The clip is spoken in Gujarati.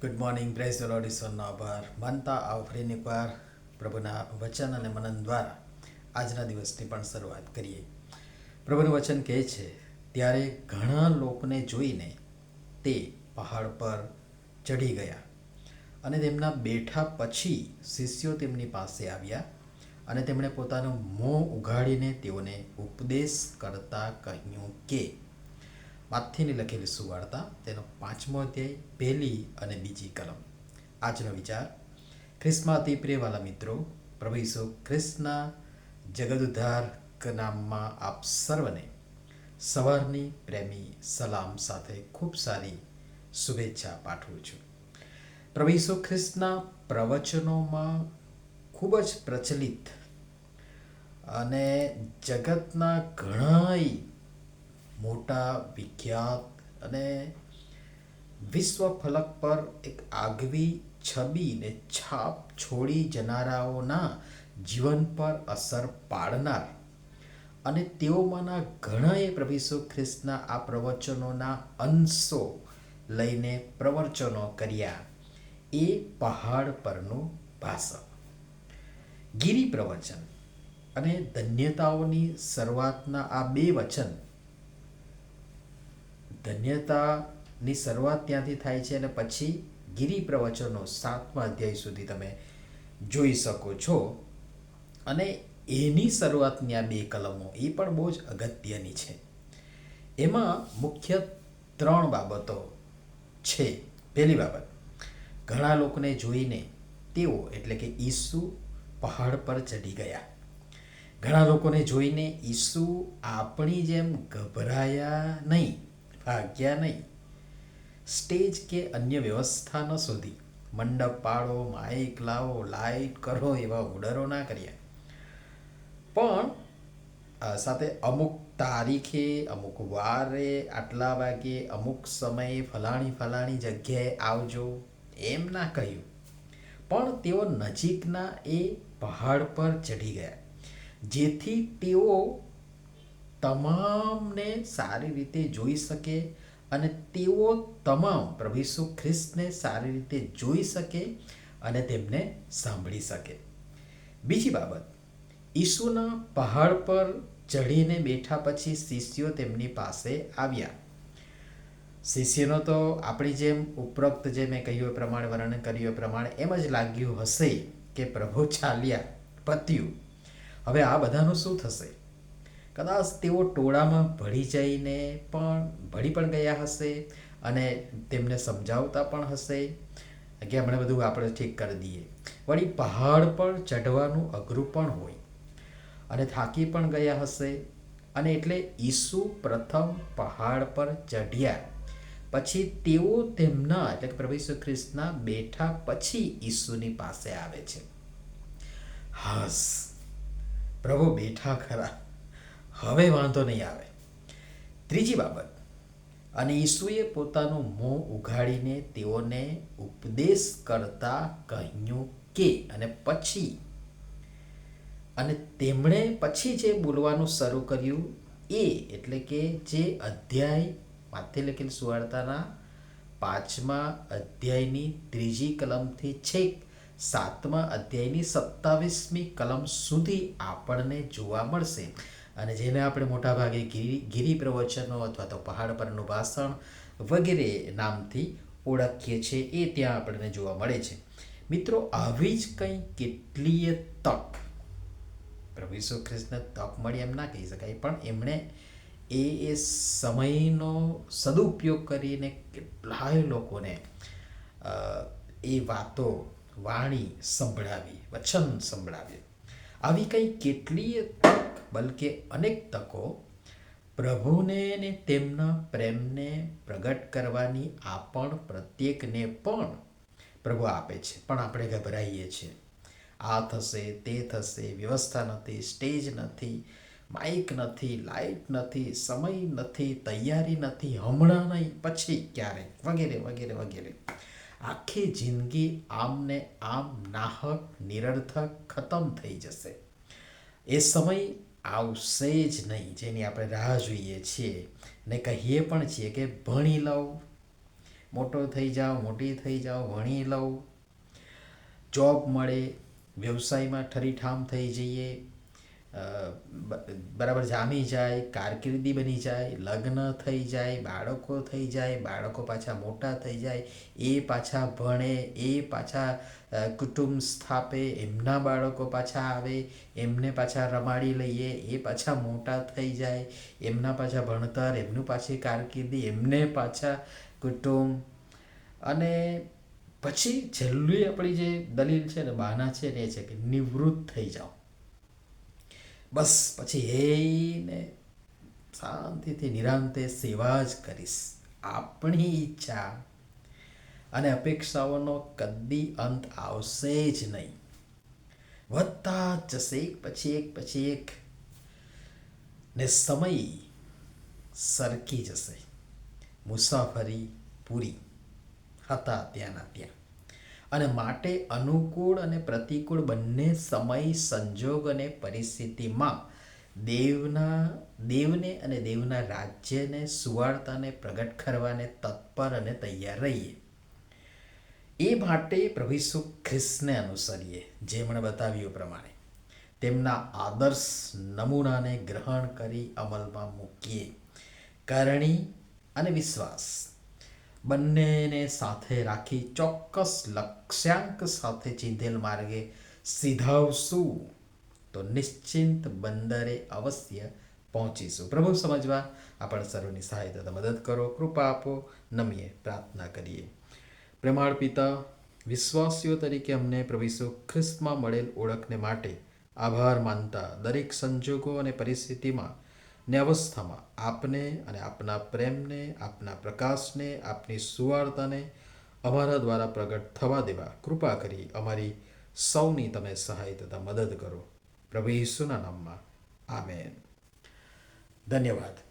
Good morning praise the lord આભાર. માનતા આવ ફરીને એકવાર પ્રભુના વચન અને મનન દ્વારા આજના દિવસની પણ શરૂઆત કરીએ. પ્રભુનું વચન કહે છે, ત્યારે ઘણા લોકોને જોઈને તે પહાડ પર ચઢી ગયા અને તેમના બેઠા પછી શિષ્યો તેમની પાસે આવ્યા અને તેમણે પોતાનું મોં ઉઘાડીને તેઓને ઉપદેશ કરતા કહ્યું કે માથીની લખેલી સુવાર્તા, તેનો પાંચમો અધ્યાય, પહેલી અને બીજી કલમ. આજનો વિચાર, ખ્રિસ્તમાં અતિ પ્રિયવાલા મિત્રો, પ્રભુ ઈસુ ખ્રિસ્તના જગદુદ્ધારક નામમાં આપ સર્વને સવારની પ્રેમી સલામ સાથે ખૂબ સારી શુભેચ્છા પાઠવું છું. પ્રભુ ઈસુ ખ્રિસ્તના પ્રવચનોમાં ખૂબ જ પ્રચલિત અને જગતના ઘણાય મોટા, વિખ્યાત અને વિશ્વ ફલક પર એક આગવી છબી ને છાપ છોડી જનારાઓના જીવન પર અસર પાડનાર. અને તેઓમાંના ઘણાએ પ્રભુ ઈસુ ખ્રિસ્તના આ પ્રવચનોના અંશો લઈને પ્રવચનો કર્યા. એ પહાડ પરનું ભાષણ. ગિરી પ્રવચન અને ધન્યતાઓની શરૂઆતના આ બે વચન ધન્યતાની શરૂઆત ત્યાંથી થાય છે અને પછી ગિરી પ્રવચનો સાતમા અધ્યાય સુધી તમે જોઈ શકો છો. અને એની શરૂઆતની આ બે કલમો, એ પણ બહુ જ અગત્યની છે. એમાં મુખ્ય ત્રણ બાબતો છે. પહેલી બાબત, ઘણા લોકોને જોઈને તેઓ, એટલે કે ઈસુ, પહાડ પર ચડી ગયા. ઘણા લોકોને જોઈને ઈસુ આપણી જેમ ગભરાયા નહીં. ભાગ્યા નહીં. સ્ટેજ કે અન્ય વ્યવસ્થા ન શોધી. મંડપ પાડો માઇક લાવો લાઇટ કરો એવા ઓર્ડરો ના કર્યા. પણ સાથે અમુક તારીખે, અમુક વારે, આટલા વાગે, અમુક સમયે ફલાણી ફલાણી જગ્યાએ આવજો એમ ના કહ્યું. પણ તેઓ નજીકના એ પહાડ પર ચઢી ગયા. જેથી તેઓ તમામને સારી રીતે જોઈ શકે અને તેઓ તમામ પ્રભુ ઈસુ ખ્રિસ્તને સારી રીતે જોઈ શકે અને તેમને સાંભળી શકે. બીજી બાબત, ઈસુના પહાડ પર ચઢીને બેઠા પછી શિષ્યો તેમની પાસે આવ્યા. શિષ્યનો તો આપણી જેમ ઉપરોક્ત જે મેં કહ્યું એ પ્રમાણે વર્ણન કર્યું એ પ્રમાણે એમ જ લાગ્યું હશે કે પ્રભુ ચાલ્યા પત્યું. હવે આ બધાનું શું થશે? કદાચ તેઓ ટોળામાં ભળી જઈને પણ, ભળી પણ ગયા હશે અને તેમને સમજાવતા પણ હશે. કે હમણાં બધું આપણે ઠીક કરી દઈએ. વળી પહાડ પર ચઢવાનું અઘરું પણ હોય અને થાકી પણ ગયા હશે. અને એટલે ઈસુ પ્રથમ પહાડ પર ચઢ્યા. પછી તેઓ તેમના, એટલે કે પ્રભુ ઈસુ ખ્રિસ્તના બેઠા પછી ઈસુની પાસે આવે છે. હસ. પ્રભુ બેઠા ખરા. હવે વાંધો નહીં આવે. ત્રીજી બાબત. અને ઈસુએ પોતાનું મોં ઉઘાડીને તેઓને ઉપદેશ કરતા કહ્યું કે, અને પછી, અને તેમણે પછી જે બોલવાનું શરૂ કર્યું એ એટલે કે જે અધ્યાય માથે લખેલ સુવાર્તાના પાંચમા અધ્યાયની ત્રીજી કલમથી છેક સાતમા અધ્યાયની સત્તાવીસમી કલમ સુધી આપણને જોવા મળશે. અને જેને આપણે મોટાભાગે ગિરી ગિરી પ્રવચનો અથવા તો પહાડ પરનું ભાષણ વગેરે નામથી ઓળખીએ છીએ, એ ત્યાં આપણને જોવા મળે છે. મિત્રો, આવી જ કંઈ કેટલીય તક, પ્રભુ ઈસુ ખ્રિસ્તને તક મળી એમ ના કહી શકાય, પણ એમણે એ એ સમયનો સદુપયોગ કરીને કેટલાય લોકોને એ વાતો, વાણી સંભળાવી, વચન સંભળાવી આવી કંઈ કેટલીય તક બલકે અનેક તકો પ્રભુને ને તેમના પ્રેમને પ્રગટ કરવાની આ પણ પ્રત્યેકને પણ પ્રભુ આપે છે. પણ આપણે ગભરાઈએ છીએ. આ થશે, તે થશે, વ્યવસ્થા નથી, સ્ટેજ નથી, માઇક નથી, લાઇટ નથી, સમય નથી, તૈયારી નથી, હમણાં નહીં, પછી ક્યારે વગેરે વગેરે વગેરે. આખી જિંદગી આમને આમ નાહક, નિરર્થક, ખતમ થઈ જશે. એ સમય આવશે જ નહીં, જેની આપણે રાહ જોઈએ છીએ. ને કહીએ પણ છીએ કે ભણી લઉં. મોટો થઈ જાઓ, મોટી થઈ જાઓ, ભણી લઉં. જોબ મળે, વ્યવસાયમાં ઠરીઠામ થઈ જઈએ. બરાબર જામી જાય, કારકિર્દી બની જાય, લગ્ન થઈ જાય, બાળકો થઈ જાય, બાળકો પાછા મોટા થઈ જાય, એ પાછા ભણે, એ પાછા કુટુંબ સ્થાપે, એમના બાળકો પાછા આવે, એમને પાછા રમાડી લઈએ, એ પાછા મોટા થઈ જાય, એમના પાછા ભણતર, એમનું પાછી કારકિર્દી, એમને પાછા કુટુંબ. અને પછી છેલ્લી આપણી જે દલીલ છે ને, બહાના છે ને, એ છે કે નિવૃત્ત થઈ જાઓ. બસ પછી એને શાંતિથી નિરાંતે સેવા જ કરીશ. આપણી ઈચ્છા. અને અપેક્ષાઓનો કદી અંત આવશે જ નહીં. વધતા જશે એક પછી એક પછી એક. ને સમય સરકી જશે. મુસાફરી પૂરી. હતા ત્યાંના ત્યાં. અને માટે અનુકૂળ અને પ્રતિકૂળ બંને સમય, સંજોગ અને પરિસ્થિતિમાં દેવના, દેવને અને દેવના રાજ્યને સુવાર્તાને પ્રગટ કરવાને તત્પર અને તૈયાર રહીએ. એ માટે પ્રભુ ઈસુ ખ્રિસ્તને અનુસરીએ જેમણે બતાવ્યું પ્રમાણે. તેમના આદર્શ નમૂનાને ગ્રહણ કરી અમલમાં મૂકીએ. કરણી અને વિશ્વાસ. બંનેને સાથે રાખી ચોક્કસ લક્ષ્યાંક સાથે ચીંધેલ માર્ગે સીધાવશું. તો નિશ્ચિંત બંદરે અવશ્ય પહોંચીશું. પ્રભુ સમજવા આપણ સર્વની સહાય તથા મદદ કરો, કૃપા આપો, નમીએ પ્રાર્થના કરીએ. પ્રેમાળ પિતા, વિશ્વાસીઓ તરીકે અમને પ્રભુ ખ્રિસ્તમાં મળેલ ઓળખને માટે આભાર માનતા દરેક સંજોગો અને પરિસ્થિતિમાં ને અવસ્થામાં આપને અને આપના પ્રેમને, આપના પ્રકાશને, આપની સુવાર્તાને અમારા દ્વારા પ્રગટ થવા દેવા કૃપા કરી અમારી સૌની તમે સહાય તથા મદદ કરો. પ્રભુ ઈસુના નામમાં. આમેન. ધન્યવાદ.